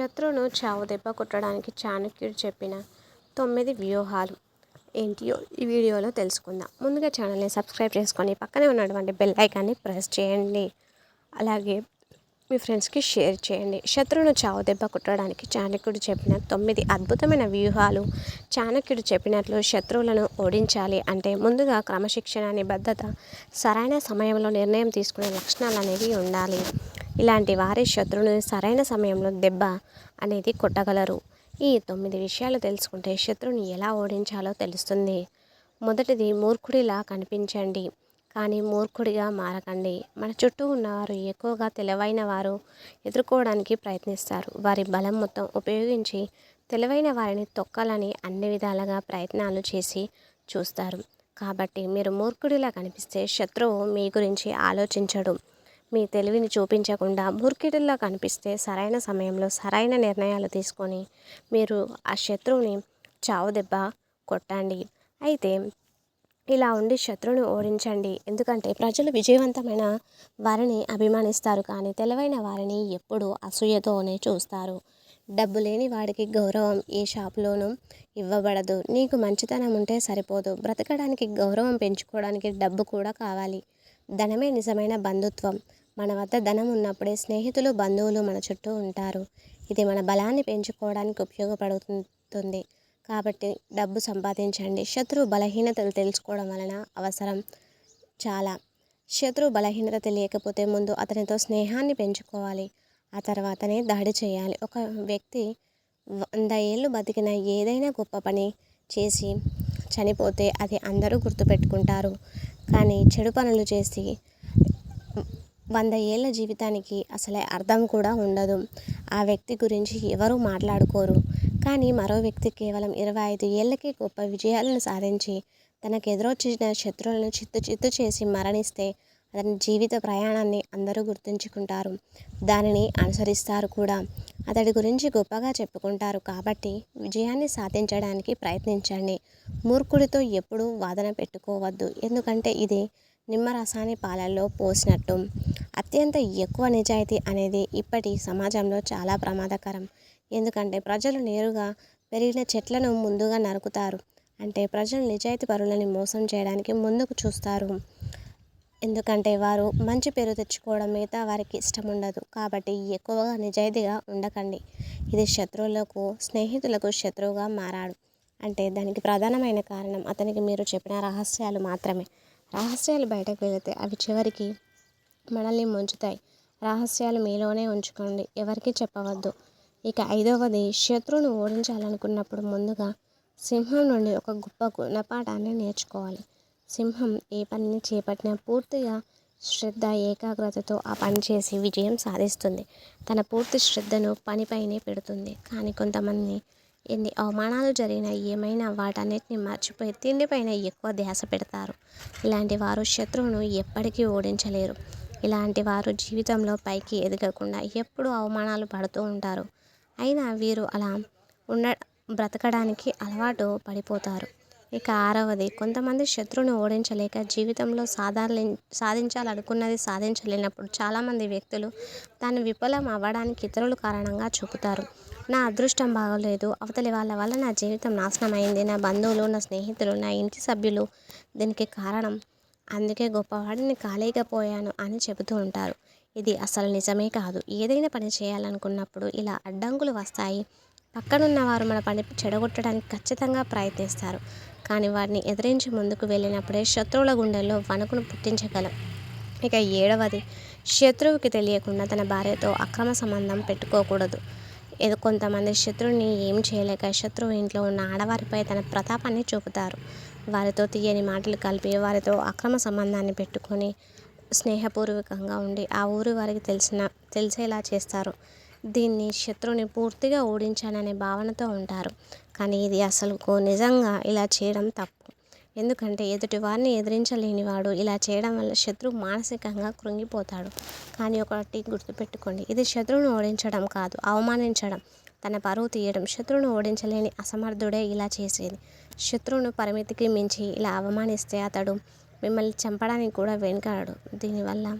శత్రువును చావు దెబ్బ కొట్టడానికి చాణక్యుడు చెప్పిన తొమ్మిది వ్యూహాలు ఏంటియో ఈ వీడియోలో తెలుసుకుందాం. ముందుగా ఛానల్ని సబ్స్క్రైబ్ చేసుకొని పక్కనే ఉన్నటువంటి బెల్ ఐకాన్ని ప్రెస్ చేయండి. అలాగే మీ ఫ్రెండ్స్కి షేర్ చేయండి. శత్రువును చావు దెబ్బ కొట్టడానికి చాణక్యుడు చెప్పిన తొమ్మిది అద్భుతమైన వ్యూహాలు చాణక్యుడు చెప్పినట్లు శత్రువులను ఓడించాలి అంటే ముందుగా క్రమశిక్షణ నిబద్ధత సరైన సమయంలో నిర్ణయం తీసుకునే లక్షణాలు అనేవి ఉండాలి. ఇలాంటి వారి శత్రువుని సరైన సమయంలో దెబ్బ అనేది కొట్టగలరు. ఈ తొమ్మిది విషయాలు తెలుసుకుంటే శత్రువుని ఎలా ఓడించాలో తెలుస్తుంది. మొదటిది మూర్ఖుడిలా కనిపించండి కానీ మూర్ఖుడిగా మారకండి. మన చుట్టూ ఉన్నవారు ఎక్కువగా తెలివైన వారు ఎదుర్కోవడానికి ప్రయత్నిస్తారు. వారి బలం మొత్తం ఉపయోగించి తెలివైన వారిని తొక్కాలని అన్ని విధాలుగా ప్రయత్నాలు చేసి చూస్తారు. కాబట్టి మీరు మూర్ఖుడిలా కనిపిస్తే శత్రువు మీ గురించి ఆలోచించడు. మీ తెలివిని చూపించకుండా మూర్ఖుడిలా కనిపిస్తే సరైన సమయంలో సరైన నిర్ణయాలు తీసుకొని మీరు ఆ శత్రువుని చావు దెబ్బ కొట్టండి. అయితే ఇలా ఉండి శత్రువుని ఓడించండి. ఎందుకంటే ప్రజలు విజయవంతమైన వారిని అభిమానిస్తారు కానీ తెలివైన వారిని ఎప్పుడూ అసూయతోనే చూస్తారు. డబ్బు లేని వాడికి గౌరవం ఏ షాపులోనూ ఇవ్వబడదు. నీకు మంచితనం ఉంటే సరిపోదు. బ్రతకడానికి గౌరవం పెంచుకోవడానికి డబ్బు కూడా కావాలి. ధనమే నిజమైన బంధుత్వం. మన వద్ద ధనం ఉన్నప్పుడే స్నేహితులు బంధువులు మన చుట్టూ ఉంటారు. ఇది మన బలాన్ని పెంచుకోవడానికి ఉపయోగపడుతుంది. కాబట్టి డబ్బు సంపాదించండి. శత్రువు బలహీనతలు తెలుసుకోవడం వలన అవసరం చాలా. శత్రువు బలహీనత తెలియకపోతే ముందు అతనితో స్నేహాన్ని పెంచుకోవాలి. ఆ తర్వాతనే దాడి చేయాలి. ఒక వ్యక్తి వంద ఏళ్ళు బతికిన ఏదైనా గొప్ప పని చేసి చనిపోతే అది అందరూ గుర్తుపెట్టుకుంటారు. కానీ చెడు పనులు చేసి వంద ఏళ్ళ జీవితానికి అసలే అర్థం కూడా ఉండదు. ఆ వ్యక్తి గురించి ఎవరు మాట్లాడుకోరు. కానీ మరో వ్యక్తి కేవలం ఇరవై ఐదు ఏళ్ళకే గొప్ప విజయాలను సాధించి తనకు ఎదురొచ్చిన శత్రువులను చిత్తు చిత్తు చేసి మరణిస్తే అతని జీవిత ప్రయాణాన్ని అందరూ గుర్తుంచుకుంటారు. దానిని అనుసరిస్తారు కూడా. అతడి గురించి గొప్పగా చెప్పుకుంటారు కాబట్టి విజయాన్ని సాధించడానికి ప్రయత్నించండి. మూర్ఖుడితో ఎప్పుడూ వాదన పెట్టుకోవద్దు. ఎందుకంటే ఇది నిమ్మరసాన్ని పాలల్లో పోసినట్టు. అత్యంత ఎక్కువ నిజాయితీ అనేది ఇప్పటి సమాజంలో చాలా ప్రమాదకరం. ఎందుకంటే ప్రజలు నేరుగా పెరిగిన చెట్లను ముందుగా నరుకుతారు. అంటే ప్రజలు నిజాయితీ పరులని మోసం చేయడానికి ముందుకు చూస్తారు. ఎందుకంటే వారు మంచి పేరు తెచ్చుకోవడం మిగతా వారికి ఇష్టం ఉండదు. కాబట్టి ఎక్కువగా నిజాయితీగా ఉండకండి. ఇది శత్రువులకు స్నేహితులకు శత్రువుగా మారాడు. అంటే దానికి ప్రధానమైన కారణం అతనికి మీరు చెప్పిన రహస్యాలు మాత్రమే. రహస్యాలు బయటకు వెళితే అవి చివరికి మనల్ని ముంచుతాయి. రహస్యాలు మీలోనే ఉంచుకోండి. ఎవరికి చెప్పవద్దు. ఇక ఐదవది శత్రువును ఓడించాలనుకున్నప్పుడు ముందుగా సింహం నుండి ఒక గొప్ప గుణపాఠాన్ని నేర్చుకోవాలి. సింహం ఏ పనిని చేపట్టినా పూర్తిగా శ్రద్ధ ఏకాగ్రతతో ఆ పని చేసి విజయం సాధిస్తుంది. తన పూర్తి శ్రద్ధను పనిపైనే పెడుతుంది. కానీ కొంతమంది ఎన్ని అవమానాలు జరిగినా ఏమైనా వాటన్నిటిని మర్చిపోయి తిండిపైన ఎక్కువ ధ్యాస పెడతారు. ఇలాంటి వారు శత్రువును ఎప్పటికీ ఓడించలేరు. ఇలాంటి వారు జీవితంలో పైకి ఎదగకుండా ఎప్పుడూ అవమానాలు పడుతూ ఉంటారు. అయినా వీరు అలా ఉండ బ్రతకడానికి అలవాటు పడిపోతారు. ఇక ఆరవది. కొంతమంది శత్రువుని ఓడించలేక జీవితంలో సాధారణ సాధించాలనుకున్నది సాధించలేనప్పుడు చాలామంది వ్యక్తులు తాను విఫలం అవ్వడానికి ఇతరులు కారణంగా చూపుతారు. నా అదృష్టం బాగోలేదు. అవతలి వాళ్ళ వల్ల నా జీవితం నాశనం అయింది నా బంధువులు నా స్నేహితులు నా ఇంటి సభ్యులు దీనికి కారణం. అందుకే గొప్పవాడిని కాలేకపోయాను అని చెబుతూ ఉంటారు. ఇది అసలు నిజమే కాదు. ఏదైనా పని చేయాలనుకున్నప్పుడు ఇలా అడ్డంకులు వస్తాయి. పక్కనున్న వారు మన పని చెడగొట్టడానికి ఖచ్చితంగా ప్రయత్నిస్తారు. కానీ వారిని ఎదిరించి ముందుకు వెళ్ళినప్పుడే శత్రువుల గుండెల్లో వణుకును పుట్టించగలం. ఇక ఏడవది శత్రువుకి తెలియకుండా తన భార్యతో అక్రమ సంబంధం పెట్టుకోకూడదు. ఏదో కొంతమంది శత్రువుని ఏం చేయలేక శత్రువు ఇంట్లో ఉన్న ఆడవారిపై తన ప్రతాపాన్ని చూపుతారు. వారితో తీయని మాటలు కలిపి వారితో అక్రమ సంబంధాన్ని పెట్టుకొని స్నేహపూర్వకంగా ఉండి ఆ ఊరి వారికి తెలిసిన తెలిసేలా చేస్తారు. దీన్ని శత్రువుని పూర్తిగా ఓడించాననే భావనతో ఉంటారు. కానీ ఇది అసలు నిజంగా ఇలా చేయడం తప్పు. ఎందుకంటే ఎదుటి వారిని ఎదిరించలేనివాడు ఇలా చేయడం వల్ల శత్రువు మానసికంగా కృంగిపోతాడు. కానీ ఒకటి గుర్తుపెట్టుకోండి ఇది శత్రువును ఓడించడం కాదు అవమానించడం. తన పరువు తీయడం శత్రువును ఓడించలేని అసమర్థుడే ఇలా చేసేది. శత్రువును పరిమితికి మించి ఇలా అవమానిస్తే అతడు మిమ్మల్ని చంపడానికి కూడా వెనుకాడు దీనివల్ల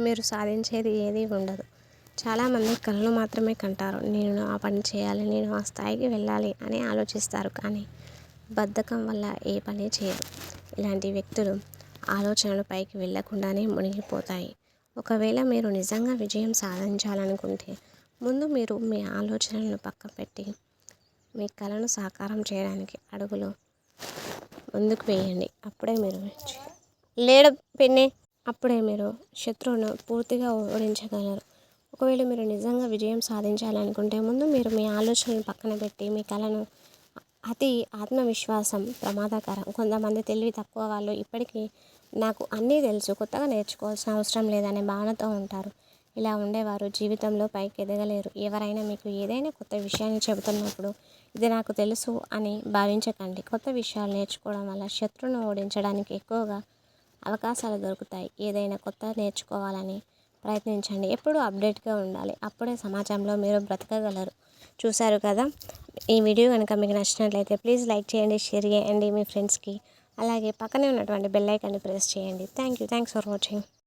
మీరు సాధించేది ఏదీ ఉండదు. చాలామంది కళలు మాత్రమే కంటారు. నేను ఆ పని చేయాలి నేను ఆ స్థాయికి వెళ్ళాలి అని ఆలోచిస్తారు కానీ బద్ధకం వల్ల ఏ పని చేయరు. ఇలాంటి వ్యక్తులు ఆలోచనలు పైకి వెళ్ళకుండానే మునిగిపోతాయి. ఒకవేళ మీరు నిజంగా విజయం సాధించాలనుకుంటే ముందు మీరు మీ ఆలోచనలను పక్కన పెట్టి మీ కళను సాకారం చేయడానికి అడుగులు ముందుకు వేయండి. అప్పుడే మీరు లేడ పెన్నే అప్పుడే మీరు శత్రువును పూర్తిగా ఓడించగలరు. ఒకవేళ మీరు నిజంగా విజయం సాధించాలనుకుంటే ముందు మీరు మీ ఆలోచనలు పక్కన పెట్టి మీ కళను అతి ఆత్మవిశ్వాసం ప్రమాదకరం. కొంతమంది తెలివి తక్కువ వాళ్ళు ఇప్పటికీ నాకు అన్నీ తెలుసు కొత్తగా నేర్చుకోవాల్సిన అవసరం లేదనే భావనతో ఉంటారు. ఇలా ఉండేవారు జీవితంలో పైకి ఎదగలేరు. ఎవరైనా మీకు ఏదైనా కొత్త విషయాన్ని చెబుతున్నప్పుడు ఇది నాకు తెలుసు అని భావించకండి. కొత్త విషయాలు నేర్చుకోవడం వల్ల శత్రువును ఓడించడానికి ఎక్కువగా అవకాశాలు దొరుకుతాయి. ఏదైనా కొత్త నేర్చుకోవాలని ప్రయత్నించండి. ఎప్పుడూ అప్డేట్గా ఉండాలి. అప్పుడే సమాజంలో మీరు బ్రతకగలరు. చూశారు కదా? ఈ వీడియో కనుక మీకు నచ్చినట్లయితే ప్లీజ్ లైక్ చేయండి షేర్ చేయండి మీ ఫ్రెండ్స్కి. అలాగే పక్కనే ఉన్నటువంటి బెల్ ఐకాన్ని ప్రెస్ చేయండి. Thank you. Thanks for watching.